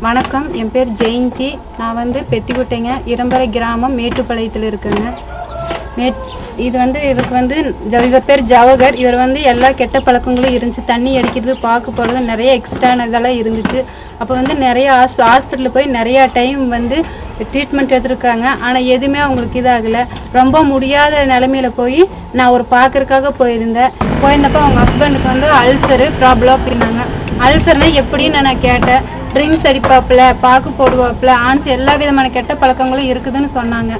வணக்கம் என் பேர் ஜெயந்தி. நான் வந்து பெத்திக்குட்டைங்க இரம்பரை கிராமம் மேட்டுப்பாளையத்தில் இருக்கேங்க. மேட் இது வந்து இவருக்கு வந்து ஜ- இவர் பேர் ஜவஹர். இவர் வந்து எல்லா கெட்ட பழக்கங்களும் இருந்துச்சு. தண்ணி அடிக்கிறது பாக்கு போடுறது நிறைய எக்ஸ்ட்ரான இதெல்லாம் இருந்துச்சு. அப்போ வந்து நிறைய ஹாஸ் ஹாஸ்பிட்டலில் போய் நிறையா டைம் வந்து ட்ரீட்மெண்ட் எடுத்திருக்காங்க. ஆனால் எதுவுமே அவங்களுக்கு இதாகலை. ரொம்ப முடியாத நிலமையில போய் நான் ஒரு பார்க்கறதுக்காக போயிருந்தேன். போயிருந்தப்போ அவங்க ஹஸ்பண்டுக்கு வந்து அல்சரு ப்ராப்ளம் அப்படின்னாங்க. அல்சர்னா எப்படின்னு நான் கேட்டேன். ட்ரிங்க்ஸ் அடிப்பாப்புல பாக்கு போடுவாப்புல ஆன்ஸ் எல்லா விதமான கெட்ட பழக்கங்களும் இருக்குதுன்னு சொன்னாங்க.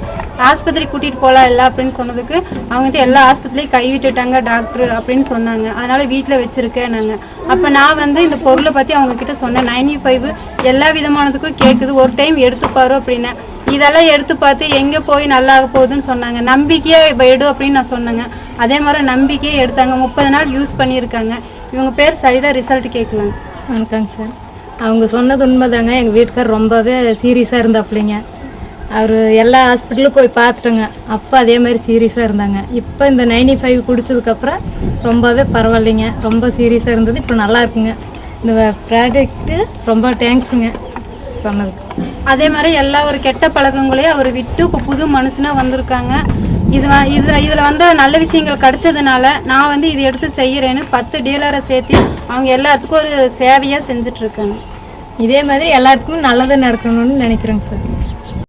ஆஸ்பத்திரி கூட்டிட்டு போகலாம் இல்லை அப்படின்னு சொன்னதுக்கு அவங்ககிட்ட எல்லா ஆஸ்பத்திரியும் கைவிட்டுட்டாங்க டாக்டர் அப்படின்னு சொன்னாங்க. அதனால வீட்டில் வச்சிருக்கேன் நாங்கள் அப்போ நான் வந்து இந்த பொருளை பற்றி அவங்க கிட்ட சொன்னேன் நைன்டி ஃபைவ் e எல்லா விதமானதுக்கும் கேட்குது ஒரு டைம் எடுத்துப்பாரு அப்படின்னேன் இதெல்லாம் எடுத்து பார்த்து எங்கே போய் நல்லா போகுதுன்னு சொன்னாங்க. நம்பிக்கையா இப்ப எடு அப்படின்னு நான் சொன்னேங்க. அதே மாதிரி நம்பிக்கையே எடுத்தாங்க. முப்பது நாள் யூஸ் பண்ணியிருக்காங்க. இவங்க பேர் சரிதான் ரிசல்ட் கேட்கலாங்க வணக்கங்க சார். அவங்க சொன்னது உண்மைதாங்க. எங்கள் வீட்டுக்கார் ரொம்பவே சீரியஸாக இருந்தாப்புலிங்க. அவர் எல்லா ஹாஸ்பிட்டலும் போய் பார்த்துட்டோங்க. அப்போ அதே மாதிரி சீரியஸாக இருந்தாங்க. இப்போ இந்த நைன்டி ஃபைவ் குடிச்சதுக்கப்புறம் ரொம்பவே பரவாயில்லைங்க. ரொம்ப சீரியஸாக இருந்தது. இப்போ நல்லா இருக்குங்க. இந்த ப்ராடக்ட்டு ரொம்ப தேங்க்ஸுங்க சொன்னதுக்கு. அதே மாதிரி எல்லா ஒரு கெட்ட பழக்கங்களையும் அவர் விட்டு இப்போ புது மனுஷனாக வந்திருக்காங்க. இது வ- இதுல இதுல வந்து நல்ல விஷயங்கள் கிடைச்சதுனால நான் வந்து இது எடுத்து செய்யறேன்னு பத்து டீலரை சேர்த்து அவங்க எல்லாத்துக்கும் ஒரு சேவையா செஞ்சுட்டு இருக்காங்க இதே மாதிரி எல்லாத்துக்கும் நல்லது நடக்கணும்னு நினைக்கிறேங்க சார்.